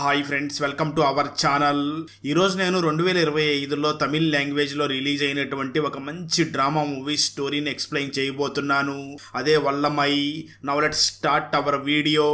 Hi friends welcome to our channel. ఈరోజు నేను రెండు వేల ఇరవై ఐదులో తమిళ్ లాంగ్వేజ్లో రిలీజ్ అయినటువంటి ఒక మంచి డ్రామా మూవీ స్టోరీని ఎక్స్ప్లెయిన్ చేయబోతున్నాను. అదే వల్లమై now let start our video.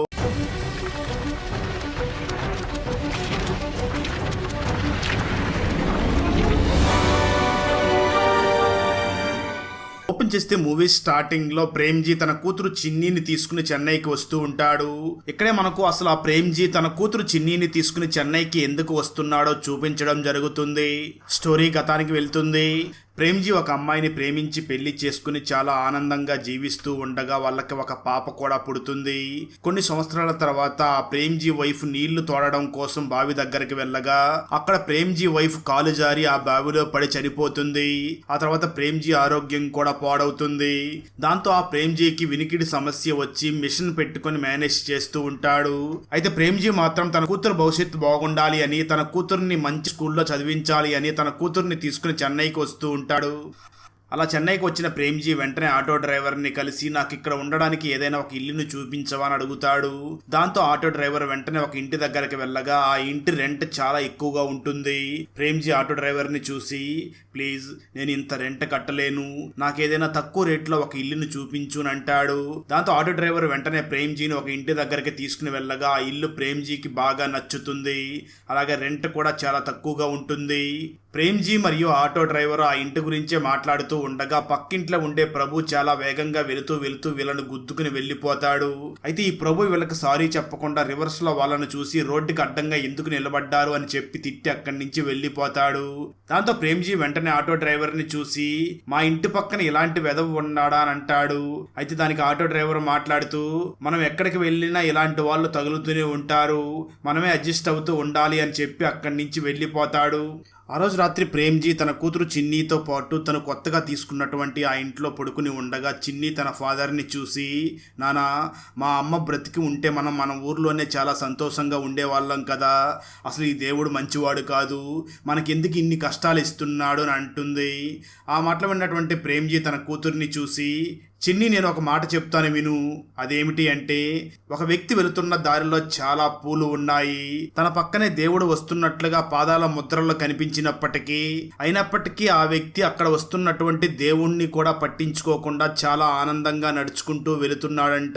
Open చేస్తే మూవీ స్టార్టింగ్లో ప్రేమ్జీ తన కూతురు చిన్నీని తీసుకుని చెన్నైకి వస్తూ ఉంటాడు. ఇక్కడే మనకు అసలు ఆ ప్రేమ్జీ తన కూతురు చిన్నీని తీసుకుని చెన్నైకి ఎందుకు వస్తున్నాడో చూపించడం జరుగుతుంది. స్టోరీ గతానికి వెళ్తుంది. ప్రేమ్జీ ఒక అమ్మాయిని ప్రేమించి పెళ్ళి చేసుకుని చాలా ఆనందంగా జీవిస్తూ ఉండగా వాళ్ళకి ఒక పాప కూడా పుడుతుంది. కొన్ని సంవత్సరాల తర్వాత ఆ ప్రేమ్జీ వైఫ్ నీళ్ళు తోడడం కోసం బావి దగ్గరికి వెళ్ళగా అక్కడ ప్రేమ్జీ వైఫ్ కాలు జారి ఆ బావిలో పడి చనిపోతుంది. ఆ తర్వాత ప్రేమ్జీ ఆరోగ్యం కూడా పాడవుతుంది. దాంతో ఆ ప్రేమ్జీకి వినికిడి సమస్య వచ్చి మిషన్ పెట్టుకొని మేనేజ్ చేస్తూ ఉంటాడు. అయితే ప్రేమ్జీ మాత్రం తన కూతురు భవిష్యత్తు బాగుండాలి అని తన కూతుర్ని మంచి స్కూల్లో చదివించాలి అని తన కూతుర్ని తీసుకుని చెన్నైకి వస్తూ ఉంటాడు అలా చెన్నైకి వచ్చిన ప్రేమ్జీ వెంటనే ఆటో డ్రైవర్ని కలిసి నాకు ఇక్కడ ఉండడానికి ఏదైనా ఒక ఇల్లును చూపించవా అని అడుగుతాడు. దాంతో ఆటో డ్రైవర్ వెంటనే ఒక ఇంటి దగ్గరికి వెళ్ళగా ఆ ఇంటి రెంట్ చాలా ఎక్కువగా ఉంటుంది. ప్రేమ్జీ ఆటో డ్రైవర్ని చూసి ప్లీజ్ నేను ఇంత రెంట్ కట్టలేను. నాకు ఏదైనా తక్కువ రేట్లో ఒక ఇల్లును చూపించు అని అంటాడు. దాంతో ఆటో డ్రైవర్ వెంటనే ప్రేమ్జీని ఒక ఇంటి దగ్గరికి తీసుకుని వెళ్ళగా ఆ ఇల్లు ప్రేమ్జీకి బాగా నచ్చుతుంది. అలాగే రెంట్ కూడా చాలా తక్కువగా ఉంటుంది. ప్రేమ్జీ మరియు ఆటో డ్రైవర్ ఆ ఇంటి గురించే మాట్లాడుతూ ఉండగా పక్కింట్లో ఉండే ప్రభు చాలా వేగంగా వెళుతూ వెళుతూ వీళ్ళను గుద్దుకుని వెళ్ళిపోతాడు. అయితే ఈ ప్రభు వీళ్ళకి సారీ చెప్పకుండా రివర్స్లో వాళ్ళను చూసి రోడ్డుకి అడ్డంగా ఎందుకు నిలబడ్డారు అని చెప్పి తిట్టి అక్కడి నుంచి వెళ్ళిపోతాడు. దాంతో ప్రేమ్జీ వెంటనే ఆటో డ్రైవర్ని చూసి మా ఇంటి పక్కన ఇలాంటి వెదవు ఉన్నాడా? అని అంటాడు. అయితే దానికి ఆటో డ్రైవర్ మాట్లాడుతూ మనం ఎక్కడికి వెళ్ళినా ఇలాంటి వాళ్ళు తగులుతూనే ఉంటారు. మనమే అడ్జస్ట్ అవుతూ ఉండాలి అని చెప్పి అక్కడి నుంచి వెళ్ళిపోతాడు. ఆ రోజు రాత్రి ప్రేమ్జీ తన కూతురు చిన్నీతో పాటు తను కొత్తగా తీసుకున్నటువంటి ఆ ఇంట్లో పడుకుని ఉండగా చిన్ని తన ఫాదర్ని చూసి నానా మా అమ్మ బ్రతికి ఉంటే మనం మన ఊర్లోనే చాలా సంతోషంగా ఉండేవాళ్ళం కదా. అసలు ఈ దేవుడు మంచివాడు కాదు. మనకెందుకు ఇన్ని కష్టాలు ఇస్తున్నాడు? అని అంటుంది. ఆ మాటలు విన్నటువంటి ప్రేమ్జీ తన కూతుర్ని చూసి చిన్ని నేను ఒక మాట చెప్తాను విను. అదేమిటి అంటే ఒక వ్యక్తి వెళుతున్న దారిలో చాలా పూలు ఉన్నాయి. తన పక్కనే దేవుడు వస్తున్నట్లుగా పాదాల ముద్రలో కనిపించినప్పటికీ అయినప్పటికీ ఆ వ్యక్తి అక్కడ వస్తున్నటువంటి దేవుణ్ణి కూడా పట్టించుకోకుండా చాలా ఆనందంగా నడుచుకుంటూ వెళుతున్నాడంట.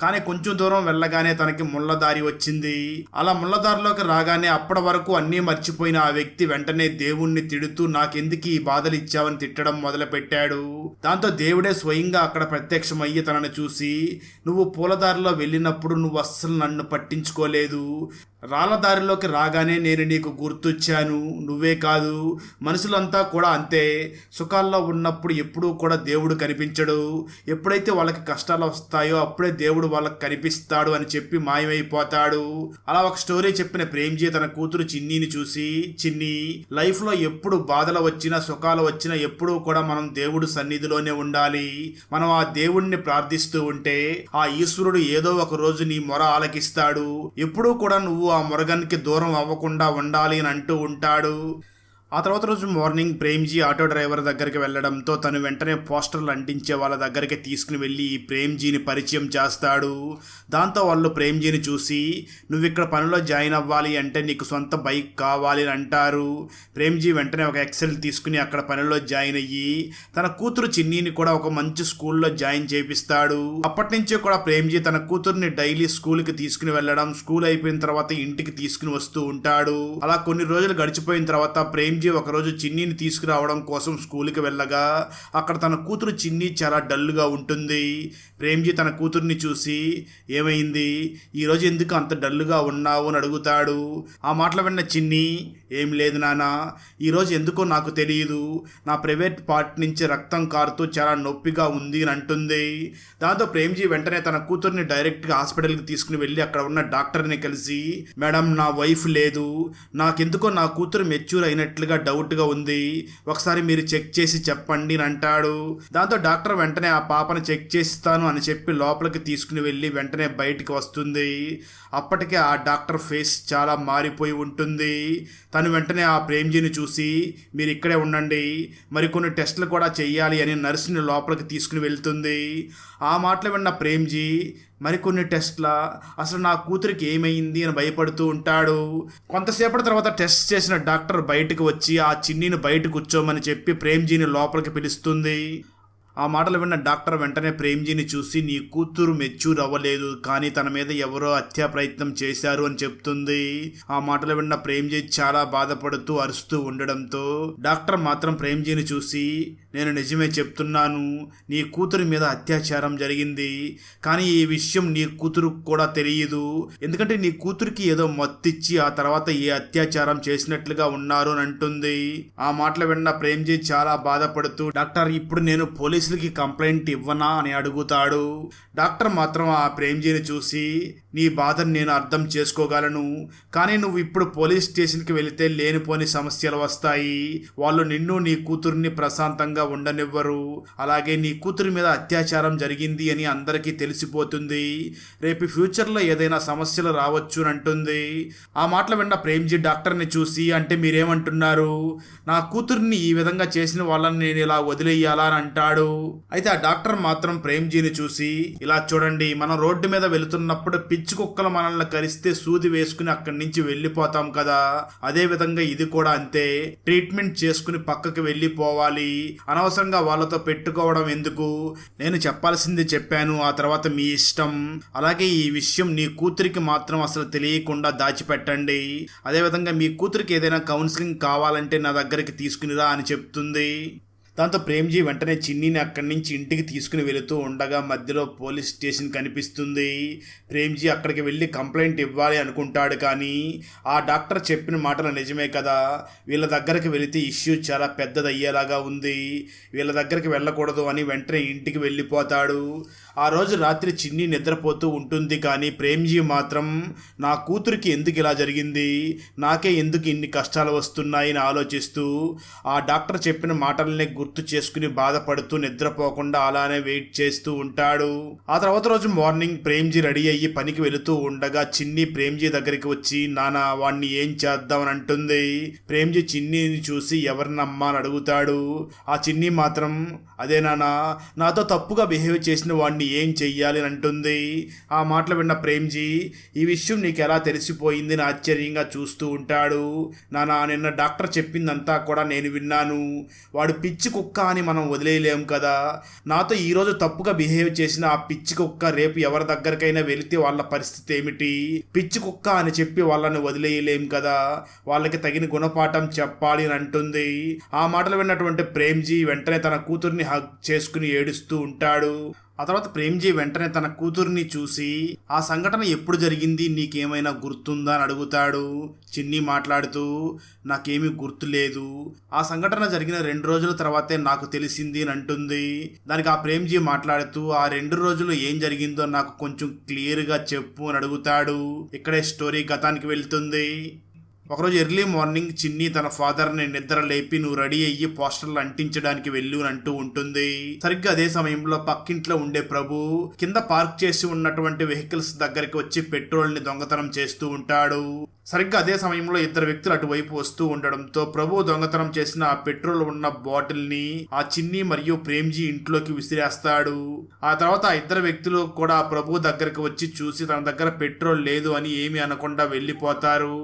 కానీ కొంచెం దూరం వెళ్ళగానే తనకి ముళ్ళదారి వచ్చింది. అలా ముళ్ళదారిలోకి రాగానే అప్పటి వరకు అన్నీ మర్చిపోయిన ఆ వ్యక్తి వెంటనే దేవుణ్ణి తిడుతూ నాకెందుకు ఈ బాధలు ఇచ్చావని తిట్టడం మొదలుపెట్టాడు. దాంతో దేవుడే స్వయంగా అక్కడ ప్రత్యక్షమయ్యి తనను చూసి నువ్వు పూలదారిలో వెళ్ళినప్పుడు నువ్వు అస్సలు నన్ను పట్టించుకోలేదు. రాళ్ళదారిలోకి రాగానే నేను నీకు గుర్తొచ్చాను. నువ్వే కాదు మనుషులంతా కూడా అంతే. సుఖాల్లో ఉన్నప్పుడు ఎప్పుడూ కూడా దేవుడు కనిపించడు. ఎప్పుడైతే వాళ్ళకి కష్టాలు వస్తాయో అప్పుడే దేవుడు వాళ్ళకి కనిపిస్తాడు అని చెప్పి మాయమైపోతాడు. అలా ఒక స్టోరీ చెప్పిన ప్రేమ్జీ తన కూతురు చిన్నీని చూసి చిన్ని లైఫ్లో ఎప్పుడు బాధలు వచ్చినా సుఖాలు వచ్చినా ఎప్పుడూ కూడా మనం దేవుడు సన్నిధిలోనే ఉండాలి. మనం ఆ దేవుణ్ణి ప్రార్థిస్తూ ఉంటే ఆ ఈశ్వరుడు ఏదో ఒక రోజు నీ మొర ఆలకిస్తాడు. ఎప్పుడూ కూడా నువ్వు ఆ మురగన్కి దూరం అవ్వకుండా ఉండాలి అని అంటూ ఉంటాడు. ఆ తర్వాత రోజు మార్నింగ్ ప్రేమ్జీ ఆటో డ్రైవర్ దగ్గరికి వెళ్ళడంతో తను వెంటనే పోస్టర్లు అంటించే వాళ్ళ దగ్గరికి తీసుకుని వెళ్ళి ప్రేమ్జీని పరిచయం చేస్తాడు. దాంతో వాళ్ళు ప్రేమ్జీని చూసి నువ్వు ఇక్కడ పనిలో జాయిన్ అవ్వాలి అంటే నీకు సొంత బైక్ కావాలి అని అంటారు. ప్రేమ్జీ వెంటనే ఒక ఎక్సెల్ తీసుకుని అక్కడ పనిలో జాయిన్ అయ్యి తన కూతురు చిన్నీని కూడా ఒక మంచి స్కూల్లో జాయిన్ చేపిస్తాడు. అప్పటి నుంచి కూడా ప్రేమ్జీ తన కూతుర్ని డైలీ స్కూల్కి తీసుకుని వెళ్ళడం స్కూల్ అయిపోయిన తర్వాత ఇంటికి తీసుకుని వస్తూ ఉంటాడు. అలా కొన్ని రోజులు గడిచిపోయిన తర్వాత ప్రేమ్ ప్రేమ్జీ ఒకరోజు చిన్నీని తీసుకురావడం కోసం స్కూల్కి వెళ్ళగా అక్కడ తన కూతురు చిన్ని చాలా డల్గా ఉంటుంది. ప్రేమ్జీ తన కూతుర్ని చూసి ఏమైంది? ఈరోజు ఎందుకు అంత డల్గా ఉన్నావు? అని అడుగుతాడు. ఆ మాటలు విన్న చిన్ని ఏం లేదు నాన్న ఈరోజు ఎందుకో నాకు తెలియదు నా ప్రైవేట్ పార్ట్ నుంచి రక్తం కారుతూ చాలా నొప్పిగా ఉంది అని అంటుంది. దాంతో ప్రేమ్జీ వెంటనే తన కూతుర్ని డైరెక్ట్గా హాస్పిటల్కి తీసుకుని వెళ్ళి అక్కడ ఉన్న డాక్టర్ని కలిసి మేడం నా వైఫ్ లేదు. నాకెందుకో నా కూతురు మెచ్యూర్ అయినట్లుగా డౌట్గా ఉంది. ఒకసారి మీరు చెక్ చేసి చెప్పండి అని అంటాడు. దాంతో డాక్టర్ వెంటనే ఆ పాపను చెక్ చేస్తాను అని చెప్పి లోపలికి తీసుకుని వెళ్ళి వెంటనే బయటికి వస్తుంది. అప్పటికే ఆ డాక్టర్ ఫేస్ చాలా మారిపోయి ఉంటుంది. తను వెంటనే ఆ ప్రేమ్జీని చూసి మీరు ఇక్కడే ఉండండి. మరికొన్ని టెస్టులు కూడా చేయాలి అని నర్సుని లోపలికి తీసుకుని వెళ్తుంది. ఆ మాటలు విన్న ప్రేమ్జీ మరికొన్ని టెస్ట్ల అసలు నా కూతురికి ఏమైంది అని భయపడుతూ ఉంటాడు. కొంతసేపటి తర్వాత టెస్ట్ చేసిన డాక్టర్ బయటకు వచ్చి ఆ చిన్నిని బయట కూర్చోమని చెప్పి ప్రేమ్జీని లోపలికి పిలుస్తుంది. ఆ మాటలు విన్న డాక్టర్ వెంటనే ప్రేమ్జీని చూసి నీ కూతురు మెచ్యూర్ అవ్వలేదు కానీ తన మీద ఎవరో హత్యా ప్రయత్నం చేశారు అని చెప్తుంది. ఆ మాటలు విన్న ప్రేమ్జీ చాలా బాధపడుతూ అరుస్తూ ఉండడంతో డాక్టర్ మాత్రం ప్రేమ్జీని చూసి నేను నిజమే చెప్తున్నాను. నీ కూతురి మీద అత్యాచారం జరిగింది కానీ ఈ విషయం నీ కూతురు కూడా తెలియదు. ఎందుకంటే నీ కూతురికి ఏదో మత్తిచ్చి ఆ తర్వాత ఏ అత్యాచారం చేసినట్లుగా ఉన్నారు అని అంటుంది. ఆ మాటలు విన్న ప్రేమ్జీ చాలా బాధపడుతూ డాక్టర్ ఇప్పుడు నేను పోలీస్ పోలీసులకి కంప్లైంట్ ఇవ్వనా అని అడుగుతాడు. డాక్టర్ మాత్రం ఆ ప్రేమ్జీని చూసి నీ బాధను నేను అర్థం చేసుకోగలను. కానీ నువ్వు ఇప్పుడు పోలీస్ స్టేషన్కి వెళితే లేనిపోని సమస్యలు వస్తాయి. వాళ్ళు నిన్ను నీ కూతుర్ని ప్రశాంతంగా ఉండనివ్వరు. అలాగే నీ కూతురు మీద అత్యాచారం జరిగింది అని అందరికీ తెలిసిపోతుంది. రేపు ఫ్యూచర్లో ఏదైనా సమస్యలు రావచ్చు అని అంటుంది. ఆ మాటలు విన్న ప్రేమ్జీ డాక్టర్ని చూసి అంటే మీరేమంటున్నారు? నా కూతుర్ని ఈ విధంగా చేసిన వాళ్ళని నేను ఇలా వదిలేయాలా? అని అంటాడు. అయితే ఆ డాక్టర్ మాత్రం ప్రేమ్జీని చూసి ఇలా చూడండి మనం రోడ్డు మీద వెళుతున్నప్పుడు పిచ్చి కుక్కలు మనల్ని కరిస్తే సూది వేసుకుని అక్కడి నుంచి వెళ్ళిపోతాం కదా. అదే విధంగా ఇది కూడా అంతే. ట్రీట్మెంట్ చేసుకుని పక్కకి వెళ్ళిపోవాలి. అనవసరంగా వాళ్ళతో పెట్టుకోవడం ఎందుకు? నేను చెప్పాల్సింది చెప్పాను. ఆ తర్వాత మీ ఇష్టం. అలాగే ఈ విషయం నీ కూతురికి మాత్రం అసలు తెలియకుండా దాచిపెట్టండి. అదేవిధంగా మీ కూతురికి ఏదైనా కౌన్సిలింగ్ కావాలంటే నా దగ్గరికి తీసుకునిరా అని చెప్తుంది. దాంతో ప్రేమ్జీ వెంటనే చిన్నిని అక్కడి నుంచి ఇంటికి తీసుకుని వెళుతూ ఉండగా మధ్యలో పోలీస్ స్టేషన్ కనిపిస్తుంది. ప్రేమ్జీ అక్కడికి వెళ్ళి కంప్లైంట్ ఇవ్వాలి అనుకుంటాడు కానీ ఆ డాక్టర్ చెప్పిన మాటలు నిజమే కదా. వీళ్ళ దగ్గరికి వెళితే ఇష్యూ చాలా పెద్దదయ్యేలాగా ఉంది. వీళ్ళ దగ్గరికి వెళ్ళకూడదు అని వెంటనే ఇంటికి వెళ్ళిపోతాడు. ఆ రోజు రాత్రి చిన్ని నిద్రపోతూ ఉంటుంది కానీ ప్రేమ్జీ మాత్రం నా కూతురికి ఎందుకు ఇలా జరిగింది? నాకే ఎందుకు ఇన్ని కష్టాలు వస్తున్నాయని ఆలోచిస్తూ ఆ డాక్టర్ చెప్పిన మాటలనే గుర్తు చేసుకుని బాధపడుతూ నిద్రపోకుండా అలానే వెయిట్ చేస్తూ ఉంటాడు. ఆ తర్వాత రోజు మార్నింగ్ ప్రేమ్జీ రెడీ అయ్యి పనికి వెళుతూ ఉండగా చిన్ని ప్రేమ్జీ దగ్గరికి వచ్చి నానా వాణ్ణి ఏం చేద్దామని అంటుంది. ప్రేమ్జీ చిన్నిని చూసి ఎవరినమ్మా? అని అడుగుతాడు. ఆ చిన్ని మాత్రం అదే నానా నాతో తప్పుగా బిహేవ్ చేసిన వాడిని ఏం చెయ్యాలి అని అంటుంది. ఆ మాటలు విన్న ప్రేమ్జీ ఈ విషయం నీకు ఎలా తెలిసిపోయింది అని ఆశ్చర్యంగా చూస్తూ ఉంటాడు. నానా నిన్న డాక్టర్ చెప్పిందంతా కూడా నేను విన్నాను. వాడు పిచ్చి కుక్క అని మనం వదిలేయలేం కదా. నాతో ఈరోజు తప్పుగా బిహేవ్ చేసిన ఆ పిచ్చి కుక్క రేపు ఎవరి దగ్గరకైనా వెళితే వాళ్ళ పరిస్థితి ఏమిటి? పిచ్చి కుక్క అని చెప్పి వాళ్ళని వదిలేయలేం కదా. వాళ్ళకి తగిన గుణపాఠం చెప్పాలి అని అంటుంది. ఆ మాటలు విన్నటువంటి ప్రేమ్జీ వెంటనే తన కూతుర్ని హగ్ చేసుకుని ఏడుస్తూ ఉంటాడు. ఆ తర్వాత ప్రేమ్జీ వెంటనే తన కూతుర్ని చూసి ఆ సంఘటన ఎప్పుడు జరిగింది? నీకేమైనా గుర్తుందా? అని అడుగుతాడు. చిన్ని మాట్లాడుతూ నాకేమీ గుర్తు లేదు. ఆ సంఘటన జరిగిన రెండు రోజుల తర్వాతే నాకు తెలిసింది అని అంటుంది. దానికి ఆ ప్రేమ్జీ మాట్లాడుతూ ఆ రెండు రోజులు ఏం జరిగిందో నాకు కొంచెం క్లియర్గా చెప్పు అని అడుగుతాడు. ఇక్కడే స్టోరీ గతానికి వెళ్తుంది. ఒకరోజు ఎర్లీ మార్నింగ్ చిన్ని తన ఫాదర్ని నిద్ర లేపి నువ్వు రెడీ అయ్యి పోస్టర్లు అంటించడానికి వెళ్ళు అంటూ ఉంటుంది. సరిగ్గా అదే సమయంలో పక్కింట్లో ఉండే ప్రభు కింద పార్క్ చేసి ఉన్నటువంటి వెహికల్స్ దగ్గరికి వచ్చి పెట్రోల్ని దొంగతనం చేస్తూ ఉంటాడు. సరిగ్గా అదే సమయంలో ఇద్దరు వ్యక్తులు అటువైపు వస్తూ ఉండడంతో ప్రభు దొంగతనం చేసిన ఆ పెట్రోల్ ఉన్న బాటిల్ని ఆ చిన్ని మరియు ప్రేమ్జీ ఇంట్లోకి విసిరేస్తాడు. ఆ తర్వాత ఆ ఇద్దరు వ్యక్తులు కూడా ప్రభు దగ్గరికి వచ్చి చూసి తన దగ్గర పెట్రోల్ లేదు అని ఏమీ అనకుండా వెళ్ళిపోతారు.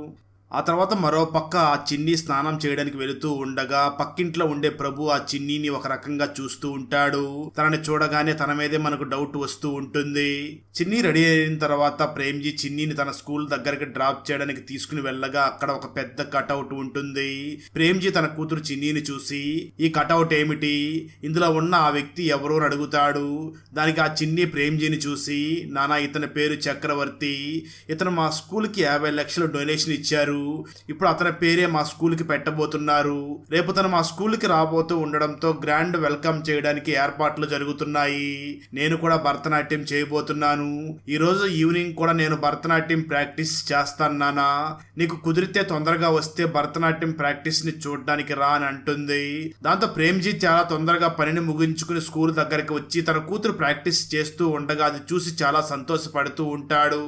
ఆ తర్వాత మరో పక్క ఆ చిన్ని స్నానం చేయడానికి వెళుతూ ఉండగా పక్కింట్లో ఉండే ప్రభు ఆ చిన్నిని ఒక రకంగా చూస్తూ ఉంటాడు. తనని చూడగానే తన మీదే మనకు డౌట్ వస్తూ ఉంటుంది. చిన్ని రెడీ అయిన తర్వాత ప్రేమ్జీ చిన్నిని తన స్కూల్ దగ్గరికి డ్రాప్ చేయడానికి తీసుకుని వెళ్ళగా అక్కడ ఒక పెద్ద కటౌట్ ఉంటుంది. ప్రేమ్జీ తన కూతురు చిన్నిని చూసి ఈ కటౌట్ ఏమిటి? ఇందులో ఉన్న ఆ వ్యక్తి ఎవరో? అడుగుతాడు. దానికి ఆ చిన్ని ప్రేమ్జీని చూసి నానా ఇతని పేరు చక్రవర్తి. ఇతను మా స్కూల్కి యాభై లక్షలు డొనేషన్ ఇచ్చారు. ఇప్పుడు అతని పేరే మా స్కూల్కి పెట్టబోతున్నారు. రేపు తను మా స్కూల్కి రాబోతూ ఉండడంతో గ్రాండ్ వెల్కమ్ చేయడానికి ఏర్పాట్లు జరుగుతున్నాయి. నేను కూడా భరతనాట్యం చేయబోతున్నాను. ఈరోజు ఈవినింగ్ కూడా నేను భరతనాట్యం ప్రాక్టీస్ చేస్తాను నానా. నీకు కుదిరితే తొందరగా వస్తే భరతనాట్యం ప్రాక్టీస్ని చూడడానికి రా అని అంటుంది. దాంతో ప్రేమ్జీ చాలా తొందరగా పనిని ముగించుకుని స్కూల్ దగ్గరికి వచ్చి తన కూతురు ప్రాక్టీస్ చేస్తూ ఉండగా అది చూసి చాలా సంతోషపడుతూ ఉంటాడు.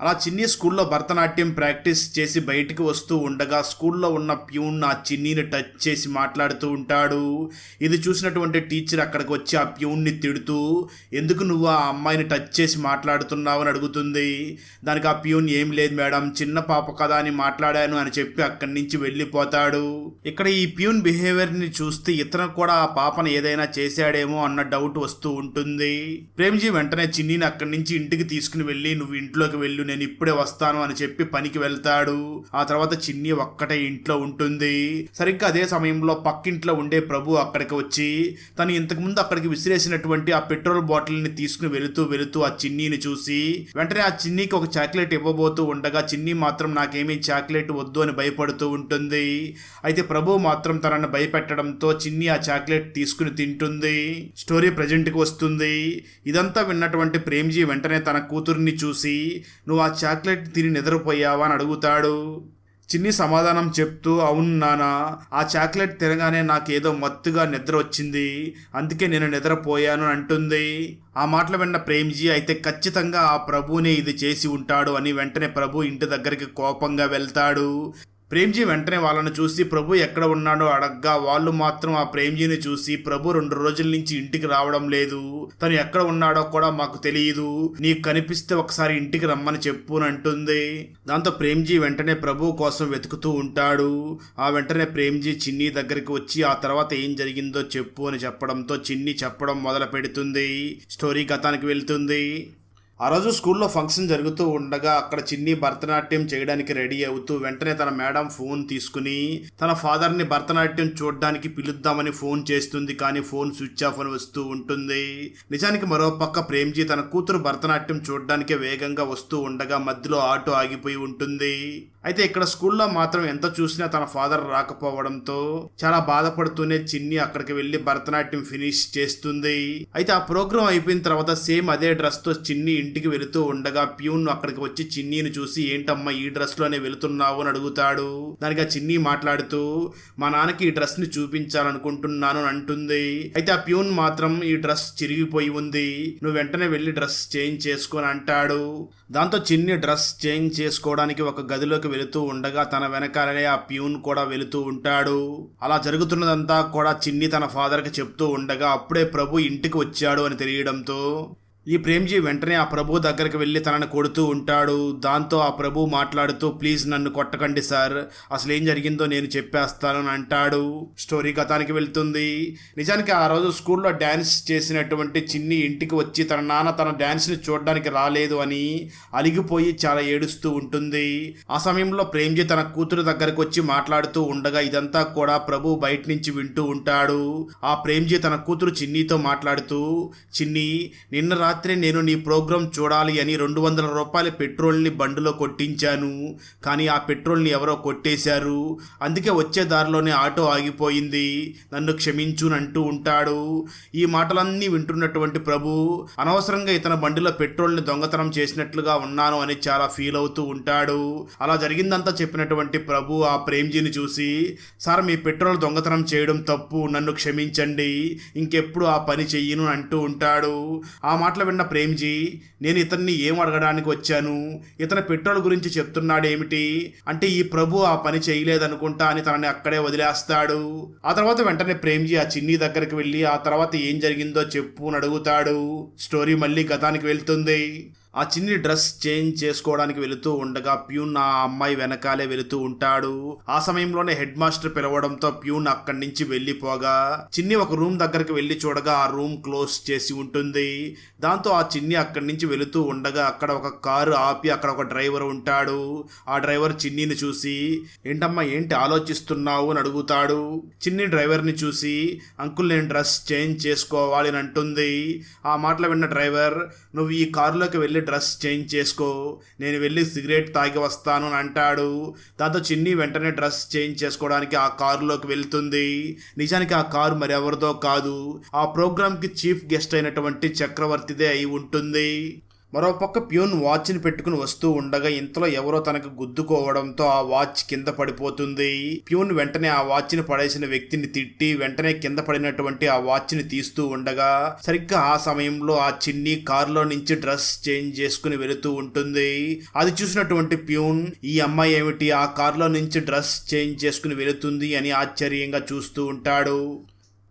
అలా చిన్ని స్కూల్లో భరతనాట్యం ప్రాక్టీస్ చేసి బయటికి వస్తూ ఉండగా స్కూల్లో ఉన్న ప్యూన్ ఆ చిన్నీని టచ్ చేసి మాట్లాడుతూ ఉంటాడు. ఇది చూసినటువంటి టీచర్ అక్కడికి వచ్చి ఆ ప్యూన్ని తిడుతూ ఎందుకు నువ్వు ఆ అమ్మాయిని టచ్ చేసి మాట్లాడుతున్నావు? అని అడుగుతుంది. దానికి ఆ ప్యూన్ ఏం లేదు మేడం చిన్న పాప కదా అని మాట్లాడాను అని చెప్పి అక్కడి నుంచి వెళ్ళిపోతాడు. ఇక్కడ ఈ ప్యూన్ బిహేవియర్ని చూస్తే ఇతను కూడా ఆ పాపను ఏదైనా చేశాడేమో అన్న డౌట్ వస్తూ ఉంటుంది. ప్రేమ్జీ వెంటనే చిన్నీని అక్కడి నుంచి ఇంటికి తీసుకుని వెళ్ళి నువ్వు ఇంట్లోకి వెళ్ళు నేను ఇప్పుడే వస్తాను అని చెప్పి పనికి వెళ్తాడు. ఆ తర్వాత చిన్ని ఒక్కటే ఇంట్లో ఉంటుంది. సరిగ్గా అదే సమయంలో పక్కింట్లో ఉండే ప్రభు అక్కడికి వచ్చి తను ఇంతకు ముందు అక్కడికి విసిరేసినటువంటి ఆ పెట్రోల్ బాటిల్ని తీసుకుని వెళుతూ వెళుతూ ఆ చిన్నీని చూసి వెంటనే ఆ చిన్నీకి ఒక చాక్లెట్ ఇవ్వబోతూ ఉండగా చిన్ని మాత్రం నాకేమీ చాక్లెట్ వద్దు అని భయపడుతూ ఉంటుంది. అయితే ప్రభు మాత్రం తనను భయపెట్టడంతో చిన్ని ఆ చాక్లెట్ తీసుకుని తింటుంది. స్టోరీ ప్రజెంట్కి వస్తుంది. ఇదంతా విన్నటువంటి ప్రేమ్జీ వెంటనే తన కూతుర్ని చూసి నువ్వు ఆ చాక్లెట్ తిని నిద్రపోయావా అని అడుగుతాడు. చిన్ని సమాధానం చెప్తూ అవును నానా ఆ చాక్లెట్ తినగానే నాకేదో మత్తుగా నిద్ర వచ్చింది. అందుకే నేను నిద్రపోయాను అని అంటుంది. ఆ మాటలు విన్న ప్రేమ్జీ అయితే ఖచ్చితంగా ఆ ప్రభునే ఇది చేసి ఉంటాడు అని వెంటనే ప్రభు ఇంటి దగ్గరికి కోపంగా వెళ్తాడు. ప్రేమ్జీ వెంటనే వాళ్ళను చూసి ప్రభు ఎక్కడ ఉన్నాడో అడగ్గా వాళ్ళు మాత్రం ఆ ప్రేమ్జీని చూసి ప్రభు రెండు రోజుల నుంచి ఇంటికి రావడం లేదు. తను ఎక్కడ ఉన్నాడో కూడా మాకు తెలియదు. నీకు కనిపిస్తే ఒకసారి ఇంటికి రమ్మని చెప్పు అని అంటుంది. దాంతో ప్రేమ్జీ వెంటనే ప్రభు కోసం వెతుకుతూ ఉంటాడు. ఆ వెంటనే ప్రేమ్జీ చిన్ని దగ్గరికి వచ్చి ఆ తర్వాత ఏం జరిగిందో చెప్పు అని చెప్పడంతో చిన్ని చెప్పడం మొదలు పెడుతుంది స్టోరీ గతానికి వెళ్తుంది. ఆ రోజు స్కూల్లో ఫంక్షన్ జరుగుతూ ఉండగా అక్కడ చిన్ని భరతనాట్యం చేయడానికి రెడీ అవుతూ వెంటనే తన మేడం ఫోన్ తీసుకుని తన ఫాదర్ని భరతనాట్యం చూడడానికి పిలుద్దామని ఫోన్ చేస్తుంది కానీ ఫోన్ స్విచ్ ఆఫ్ అని వస్తూ ఉంటుంది. నిజానికి మరో పక్క ప్రేమ్జీ తన కూతురు భరతనాట్యం చూడడానికే వేగంగా వస్తూ ఉండగా మధ్యలో ఆటో ఆగిపోయి ఉంటుంది. అయితే ఇక్కడ స్కూల్లో మాత్రం ఎంత చూసినా తన ఫాదర్ రాకపోవడంతో చాలా బాధపడుతూనే చిన్ని అక్కడికి వెళ్ళి భరతనాట్యం ఫినిష్ చేస్తుంది. అయితే ఆ ప్రోగ్రాం అయిపోయిన తర్వాత సేమ్ అదే డ్రెస్తో చిన్ని ఇంటికి వెళుతూ ఉండగా ప్యూన్ అక్కడికి వచ్చి చిన్నీని చూసి ఏంటమ్మా ఈ డ్రెస్లోనే వెళుతున్నావు? అని అడుగుతాడు. దానికి ఆ చిన్ని మాట్లాడుతూ మా నాన్నకి ఈ డ్రెస్ని చూపించాలనుకుంటున్నాను అని అంటుంది. అయితే ఆ ప్యూన్ మాత్రం ఈ డ్రెస్ చిరిగిపోయి ఉంది నువ్వు వెంటనే వెళ్ళి డ్రెస్ చేంజ్ చేసుకొని అంటాడు. దాంతో చిన్ని డ్రెస్ చేంజ్ చేసుకోవడానికి ఒక గదిలోకి వెళుతూ ఉండగా తన వెనకాలనే ఆ ప్యూన్ కూడా వెళుతూ ఉంటాడు. అలా జరుగుతున్నదంతా కూడా చిన్ని తన ఫాదర్కి చెప్తూ ఉండగా అప్పుడే ప్రభు ఇంటికి వచ్చాడు అని తెలియడంతో ఈ ప్రేమ్జీ వెంటనే ఆ ప్రభు దగ్గరికి వెళ్ళి తనను కొడుతూ ఉంటాడు. దాంతో ఆ ప్రభు మాట్లాడుతూ ప్లీజ్ నన్ను కొట్టకండి సార్. అసలు ఏం జరిగిందో నేను చెప్పేస్తాను అని అంటాడు. స్టోరీ గతానికి వెళ్తుంది. నిజానికి ఆ రోజు స్కూల్లో డ్యాన్స్ చేసినటువంటి చిన్ని ఇంటికి వచ్చి తన నాన్న తన డ్యాన్స్ని చూడడానికి రాలేదు అని అలిగిపోయి చాలా ఏడుస్తూ ఉంటుంది. ఆ సమయంలో ప్రేమ్జీ తన కూతురు దగ్గరకు వచ్చి మాట్లాడుతూ ఉండగా ఇదంతా కూడా ప్రభు బయట నుంచి వింటూ ఉంటాడు. ఆ ప్రేమ్జీ తన కూతురు చిన్నీతో మాట్లాడుతూ చిన్ని నిన్న రాత్రి నేను నీ ప్రోగ్రాం చూడాలి అని రెండు వందల రూపాయల పెట్రోల్ని బండిలో కొట్టించాను. కానీ ఆ పెట్రోల్ని ఎవరో కొట్టేశారు. అందుకే వచ్చే దారిలోనే ఆటో ఆగిపోయింది. నన్ను క్షమించునంటూ అంటూ ఉంటాడు. ఈ మాటలన్నీ వింటున్నటువంటి ప్రభు అనవసరంగా ఇతని బండిలో పెట్రోల్ని దొంగతనం చేసినట్లుగా ఉన్నాను అని చాలా ఫీల్ అవుతూ ఉంటాడు. అలా జరిగిందంతా చెప్పినటువంటి ప్రభు ఆ ప్రేమ్జీని చూసి సార్ మీ పెట్రోల్ దొంగతనం చేయడం తప్పు. నన్ను క్షమించండి. ఇంకెప్పుడు ఆ పని చెయ్యను అంటూ ఉంటాడు. ఆ మాటలు విన్న ప్రేమ్జీ నేను ఇతన్ని ఏం అడగడానికి వచ్చాను? ఇతని పెట్రోల్ గురించి చెప్తున్నాడు ఏమిటి అంటే ఈ ప్రభు ఆ పని చేయలేదనుకుంటా అని తనని అక్కడే వదిలేస్తాడు. ఆ తర్వాత వెంటనే ప్రేమ్జీ ఆ చిన్ని దగ్గరికి వెళ్ళి ఆ తర్వాత ఏం జరిగిందో చెప్పు అని అడుగుతాడు. స్టోరీ మళ్ళీ గతానికి వెళ్తుంది. ఆ చిన్ని డ్రెస్ చేంజ్ చేసుకోవడానికి వెళుతూ ఉండగా ప్యూన్ ఆ అమ్మాయి వెనకాలే వెళుతూ ఉంటాడు. ఆ సమయంలోనే హెడ్ మాస్టర్ పిలవడంతో ప్యూన్ అక్కడి నుంచి వెళ్ళిపోగా చిన్ని ఒక రూమ్ దగ్గరికి వెళ్ళి చూడగా ఆ రూమ్ క్లోజ్ చేసి ఉంటుంది. దాంతో ఆ చిన్ని అక్కడి నుంచి వెళుతూ ఉండగా అక్కడ ఒక కారు ఆపి అక్కడ ఒక డ్రైవర్ ఉంటాడు. ఆ డ్రైవర్ చిన్నిని చూసి ఏంటమ్మా ఏంటి ఆలోచిస్తున్నావు? అని అడుగుతాడు. చిన్ని డ్రైవర్ని చూసి అంకుల్ నేను డ్రెస్ చేంజ్ చేసుకోవాలి అని అంటుంది. ఆ మాటలు విన్న డ్రైవర్ నువ్వు ఈ కారులోకి వెళ్ళి డ్రెస్ చేంజ్ చేసుకో. నేను వెళ్ళి సిగరెట్ తాగి వస్తాను అని అంటాడు. దాంతో చిన్ని వెంటనే డ్రెస్ చేంజ్ చేసుకోవడానికి ఆ కారులోకి వెళ్తుంది. నిజానికి ఆ కారు మరెవరిదో కాదు. ఆ ప్రోగ్రామ్కి చీఫ్ గెస్ట్ అయినటువంటి చక్రవర్తిదే అయి ఉంటుంది. మరోపక్క ప్యూన్ వాచ్ని పెట్టుకుని వస్తూ ఉండగా ఇంతలో ఎవరో తనకు గుద్దుకోవడంతో ఆ వాచ్ కింద పడిపోతుంది. ప్యూన్ వెంటనే ఆ వాచ్ని పడేసిన వ్యక్తిని తిట్టి వెంటనే కింద పడినటువంటి ఆ వాచ్ని తీస్తూ ఉండగా సరిగ్గా ఆ సమయంలో ఆ చిన్ని కారులో నుంచి డ్రెస్ చేంజ్ చేసుకుని వెళుతూ ఉంటుంది. అది చూసినటువంటి ప్యూన్ ఈ అమ్మాయి ఏమిటి? ఆ కారులో నుంచి డ్రెస్ చేంజ్ చేసుకుని వెళుతుంది అని ఆశ్చర్యంగా చూస్తూ ఉంటాడు.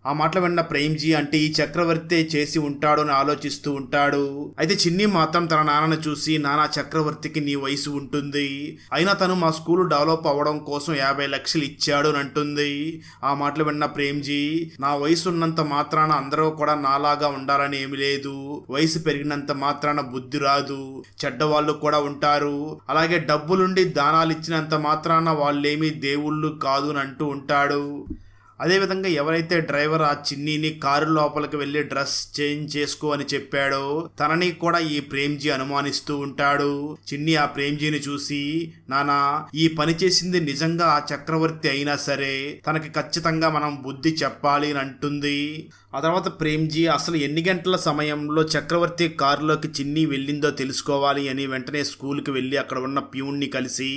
ఆ మాటలు విన్న ప్రేమ్జీ అంటే ఈ చక్రవర్తి చేసి ఉంటాడు అని ఆలోచిస్తూ ఉంటాడు. అయితే చిన్ని మాత్రం తన నాన్నను చూసి నానా చక్రవర్తికి నీ వయసు ఉంటుంది. అయినా తను మా స్కూల్ డెవలప్ అవ్వడం కోసం యాభై లక్షలు ఇచ్చాడు అని అంటుంది. ఆ మాటలు విన్న ప్రేమ్జీ నా వయసు ఉన్నంత మాత్రాన అందరూ కూడా నాలాగా ఉండాలని ఏమి లేదు. వయసు పెరిగినంత మాత్రాన బుద్ధి రాదు. చెడ్డవాళ్ళు కూడా ఉంటారు. అలాగే డబ్బులుండి దానాలు ఇచ్చినంత మాత్రాన వాళ్ళేమీ దేవుళ్ళు కాదు అని అంటూ ఉంటాడు. అదేవిధంగా ఎవరైతే డ్రైవర్ ఆ చిన్నీని కారు లోపలికి వెళ్ళి డ్రెస్ చేంజ్ చేసుకో అని చెప్పాడో తనని కూడా ఈ ప్రేమ్జీ అనుమానిస్తూ ఉంటాడు. చిన్ని ఆ ప్రేమ్జీని చూసి నానా ఈ పని చేసింది నిజంగా ఆ చక్రవర్తి అయినా సరే తనకి ఖచ్చితంగా మనం బుద్ధి చెప్పాలి అని అంటుంది. ఆ తర్వాత ప్రేమ్జీ అసలు ఎన్ని గంటల సమయంలో చక్రవర్తి కారులోకి చిన్ని వెళ్ళిందో తెలుసుకోవాలి అని వెంటనే స్కూల్కి వెళ్ళి అక్కడ ఉన్న ప్యూన్ని కలిసి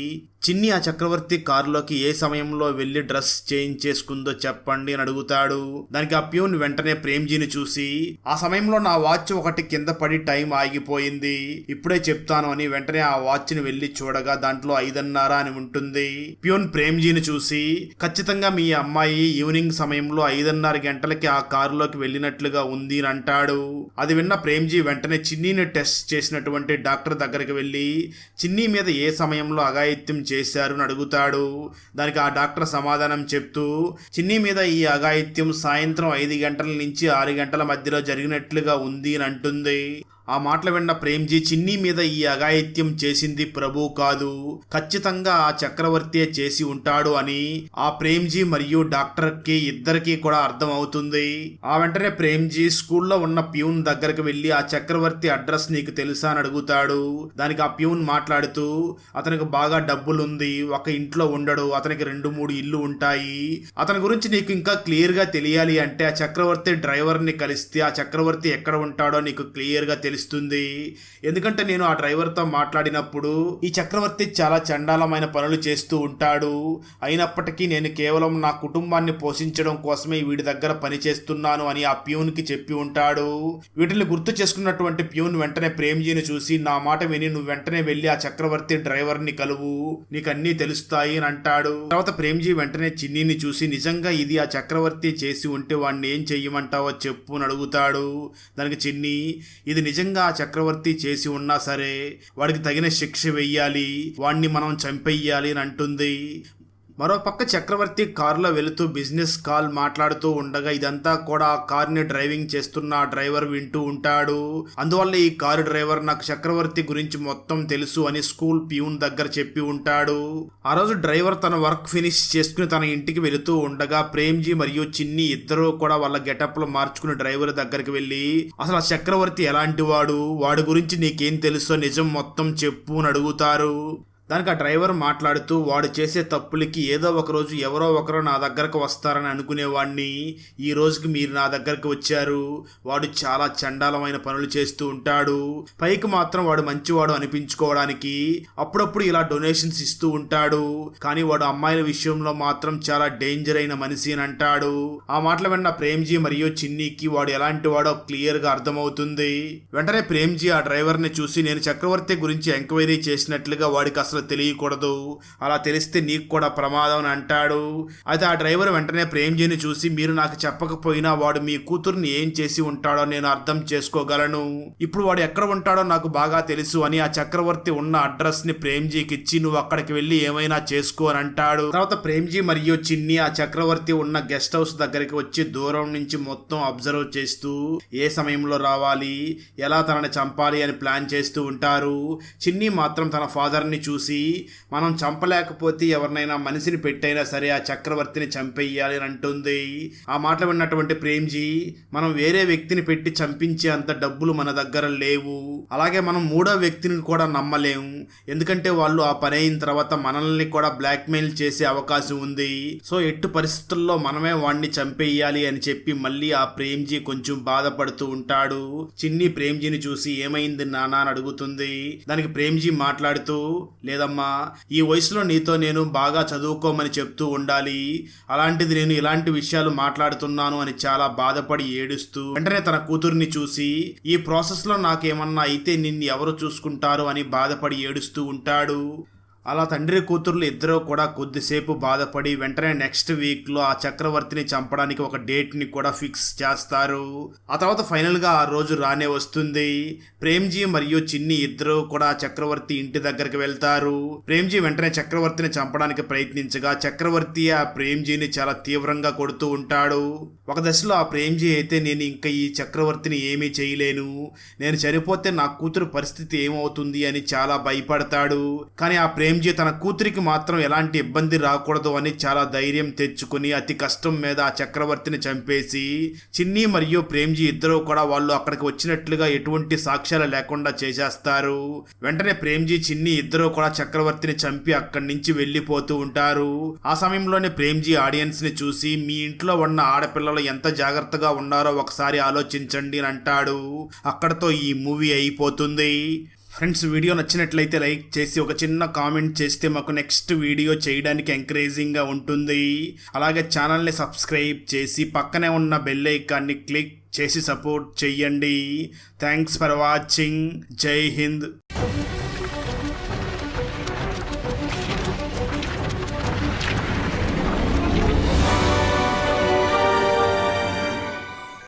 చిన్ని ఆ చక్రవర్తి కారులోకి ఏ సమయంలో వెళ్ళి డ్రెస్ చేంజ్ చేసుకుందో చెప్పండి అని అడుగుతాడు. దానికి ఆ ప్యూన్ వెంటనే ప్రేమ్జీని చూసి ఆ సమయంలో నా వాచ్ ఒకటి కింద పడి టైం ఆగిపోయింది. ఇప్పుడే చెప్తాను అని వెంటనే ఆ వాచ్ని వెళ్ళి చూడగా దాంట్లో ఐదన్నర అని ఉంటుంది. ప్యూన్ ప్రేమ్జీని చూసి ఖచ్చితంగా మీ అమ్మాయి ఈవినింగ్ సమయంలో ఐదున్నర గంటలకి ఆ కారులోకి వెళ్ళినట్లుగా ఉంది అని అంటాడు. అది విన్న ప్రేమ్జీ వెంటనే చిన్నీని టెస్ట్ చేసినటువంటి డాక్టర్ దగ్గరికి వెళ్ళి చిన్నీ మీద ఏ సమయంలో అఘాయిత్యం చేశారు అని అడుగుతాడు. దానికి ఆ డాక్టర్ సమాధానం చెప్తూ చిన్నీ మీద ఈ అఘాయిత్యం సాయంత్రం ఐదు గంటల నుంచి ఆరు గంటల మధ్యలో జరిగినట్లుగా ఉంది అని అంటుంది. ఆ మాటలు విన్న ప్రేమ్జీ చిన్ని మీద ఈ అఘాయిత్యం చేసింది ప్రభు కాదు. ఖచ్చితంగా ఆ చక్రవర్తియే చేసి ఉంటాడు అని ఆ ప్రేమ్జీ మరియు డాక్టర్కి ఇద్దరికి కూడా అర్థం అవుతుంది ఆ వెంటనే ప్రేమ్జీ స్కూల్లో ఉన్న ప్యూన్ దగ్గరకు వెళ్ళి ఆ చక్రవర్తి అడ్రస్ నీకు తెలుసా అని అడుగుతాడు. దానికి ఆ ప్యూన్ మాట్లాడుతూ అతనికి బాగా డబ్బులుంది ఒక ఇంట్లో ఉండడు అతనికి రెండు మూడు ఇల్లు ఉంటాయి. అతని గురించి నీకు ఇంకా క్లియర్గా తెలియాలి అంటే ఆ చక్రవర్తి డ్రైవర్ని కలిస్తే ఆ చక్రవర్తి ఎక్కడ ఉంటాడో నీకు క్లియర్గా తెలుస్తుంది. ఎందుకంటే నేను ఆ డ్రైవర్తో మాట్లాడినప్పుడు ఈ చక్రవర్తి చాలా చండాలమైన పనులు చేస్తూ ఉంటాడు. అయినప్పటికీ నేను కేవలం నా కుటుంబాన్ని పోషించడం కోసమే వీడి దగ్గర పని చేస్తున్నాను అని ఆ ప్యూన్కి చెప్పి ఉంటాడు. వీటిని గుర్తు చేసుకున్నటువంటి ప్యూన్ వెంటనే ప్రేమ్జీని చూసి నా మాట విని నువ్వు వెంటనే వెళ్ళి ఆ చక్రవర్తి డ్రైవర్ని కలువు. నీకు అన్నీ తెలుస్తాయి అని అంటాడు. తర్వాత ప్రేమ్జీ వెంటనే చిన్నీని చూసి నిజంగా ఇది ఆ చక్రవర్తి చేసి ఉంటే వాడిని ఏం చెయ్యమంటావో చెప్పు అని అడుగుతాడు. దానికి చిన్ని ఇది నిజంగా చక్రవర్తి చేసి ఉన్నా సరే వాడికి తగిన శిక్ష వెయ్యాలి వాణ్ణి మనం చంపెయ్యాలి అని అంటుంది. మరో పక్క చక్రవర్తి కారులో వెళుతూ బిజినెస్ కాల్ మాట్లాడుతూ ఉండగా ఇదంతా కూడా ఆ కార్ని డ్రైవింగ్ చేస్తున్న డ్రైవర్ వింటూ ఉంటాడు. అందువల్ల ఈ కారు డ్రైవర్ నాకు చక్రవర్తి గురించి మొత్తం తెలుసు అని స్కూల్ ప్యూన్ దగ్గర చెప్పి ఉంటాడు. ఆ రోజు డ్రైవర్ తన వర్క్ ఫినిష్ చేసుకుని తన ఇంటికి వెళుతూ ఉండగా ప్రేమ్జీ మరియు చిన్ని ఇద్దరూ కూడా వాళ్ళ గెటప్లు మార్చుకుని డ్రైవర్ దగ్గరికి వెళ్ళి అసలు ఆ చక్రవర్తి ఎలాంటి వాడు? వాడి గురించి నీకేం తెలుసో నిజం మొత్తం చెప్పు అని అడుగుతారు. దానికి ఆ డ్రైవర్ మాట్లాడుతూ వాడు చేసే తప్పులకి ఏదో ఒక రోజు ఎవరో ఒకరు నా దగ్గరకు వస్తారని అనుకునేవాడిని ఈ రోజుకి మీరు నా దగ్గరకు వచ్చారు. వాడు చాలా చండాలమైన పనులు చేస్తూ ఉంటాడు. పైకి మాత్రం వాడు మంచివాడు అనిపించుకోవడానికి అప్పుడప్పుడు ఇలా డొనేషన్స్ ఇస్తూ ఉంటాడు. కానీ వాడు అమ్మాయిల విషయంలో మాత్రం చాలా డేంజర్ అయిన మనిషి అని అంటాడు. ఆ మాటలు విన్న ప్రేమ్జీ మరియు చిన్నీకి వాడు ఎలాంటి వాడో క్లియర్గా అర్థమవుతుంది. వెంటనే ప్రేమ్జీ ఆ డ్రైవర్ని చూసి నేను చక్రవర్తి గురించి ఎంక్వైరీ చేసినట్లుగా వాడికి అసలు తెలియకూడదు. అలా తెలిస్తే నీకు కూడా ప్రమాదం అని అంటాడు. అయితే ఆ డ్రైవర్ వెంటనే ప్రేమ్జీని చూసి మీరు నాకు చెప్పకపోయినా వాడు మీ కూతుర్ని ఏం చేసి ఉంటాడో నేను అర్థం చేసుకోగలను. ఇప్పుడు వాడు ఎక్కడ ఉంటాడో నాకు బాగా తెలుసు అని ఆ చక్రవర్తి ఉన్న అడ్రస్ని ప్రేమ్జీకి ఇచ్చి నువ్వు అక్కడికి వెళ్ళి ఏమైనా చేసుకో అని అంటాడు. తర్వాత ప్రేమ్జీ మరియు చిన్ని ఆ చక్రవర్తి ఉన్న గెస్ట్ హౌస్ దగ్గరికి వచ్చి దూరం నుంచి మొత్తం అబ్జర్వ్ చేస్తూ ఏ సమయంలో రావాలి? ఎలా తనని చంపాలి? అని ప్లాన్ చేస్తూ ఉంటారు. చిన్ని మాత్రం తన ఫాదర్ని చూసి చూసి మనం చంపలేకపోతే ఎవరినైనా మనిషిని పెట్టైనా సరే ఆ చక్రవర్తిని చంపేయాలి అని అంటుంది. ఆ మాటలు విన్నటువంటి ప్రేమ్జీ మనం వేరే వ్యక్తిని పెట్టి చంపించే అంత డబ్బులు మన దగ్గర లేవు. అలాగే మనం మూడో వ్యక్తిని కూడా నమ్మలేము ఎందుకంటే వాళ్ళు ఆ పని అయిన తర్వాత మనల్ని కూడా బ్లాక్మెయిల్ చేసే అవకాశం ఉంది. సో ఎట్టు పరిస్థితుల్లో మనమే వాడిని చంపేయాలి అని చెప్పి మళ్ళీ ఆ ప్రేమ్జీ కొంచెం బాధపడుతూ ఉంటాడు. చిన్ని ప్రేమ్జీని చూసి ఏమైంది నానా అని అడుగుతుంది. దానికి ప్రేమ్జీ మాట్లాడుతూ లేదమ్మా ఈ వయసులో నీతో నేను బాగా చదువుకోమని చెప్తూ ఉండాలి. అలాంటిది నేను ఇలాంటి విషయాలు మాట్లాడుతున్నాను అని చాలా బాధపడి ఏడుస్తూ వెంటనే తన కూతుర్ని చూసి ఈ ప్రాసెస్లో నాకేమన్నా అయితే నిన్ను ఎవరు చూసుకుంటారు అని బాధపడి ఏడుస్తూ ఉంటాడు. అలా తండ్రి కూతుర్లు ఇద్దరూ కూడా కొద్దిసేపు బాధపడి వెంటనే నెక్స్ట్ వీక్లో ఆ చక్రవర్తిని చంపడానికి ఒక డేట్ని కూడా ఫిక్స్ చేస్తారు. ఆ తర్వాత ఫైనల్గా ఆ రోజు రానే వస్తుంది. ప్రేమ్జీ మరియు చిన్ని ఇద్దరూ కూడా చక్రవర్తి ఇంటి దగ్గరికి వెళ్తారు. ప్రేమ్జీ వెంటనే చక్రవర్తిని చంపడానికి ప్రయత్నించగా చక్రవర్తి ఆ ప్రేమ్జీని చాలా తీవ్రంగా కొడుతూ ఉంటాడు. ఒక దశలో ఆ ప్రేమ్జీ అయితే నేను ఇంకా ఈ చక్రవర్తిని ఏమీ చేయలేను. నేను చనిపోతే నా కూతురు పరిస్థితి ఏమవుతుంది అని చాలా భయపడతాడు. కానీ ఆ ప్రేమ్జీ తన కూతురికి మాత్రం ఎలాంటి ఇబ్బంది రాకూడదు అని చాలా ధైర్యం తెచ్చుకుని అతి కష్టం మీద ఆ చక్రవర్తిని చంపేసి చిన్ని మరియు ప్రేమ్జీ ఇద్దరూ కూడా వాళ్ళు అక్కడికి వచ్చినట్లుగా ఎటువంటి సాక్ష్యాలు లేకుండా చేసేస్తారు. వెంటనే ప్రేమ్జీ చిన్ని ఇద్దరూ కూడా చక్రవర్తిని చంపి అక్కడి నుంచి వెళ్ళిపోతూ ఉంటారు. ఆ సమయంలోనే ప్రేమ్జీ ఆడియన్స్ని చూసి మీ ఇంట్లో ఉన్న ఆడపిల్లలు ఎంత జాగ్రత్తగా ఉన్నారో ఒకసారి ఆలోచించండి అని అంటాడు. అక్కడతో ఈ మూవీ అయిపోతుంది. ఫ్రెండ్స్ వీడియో నచ్చినట్లయితే లైక్ చేసి ఒక చిన్న కామెంట్ చేస్తే మాకు నెక్స్ట్ వీడియో చేయడానికి ఎంకరేజింగ్గా ఉంటుంది. అలాగే ఛానల్ని సబ్స్క్రైబ్ చేసి పక్కనే ఉన్న బెల్ ఐకాన్ని క్లిక్ చేసి సపోర్ట్ చెయ్యండి. Thanks for watching. Jai Hind.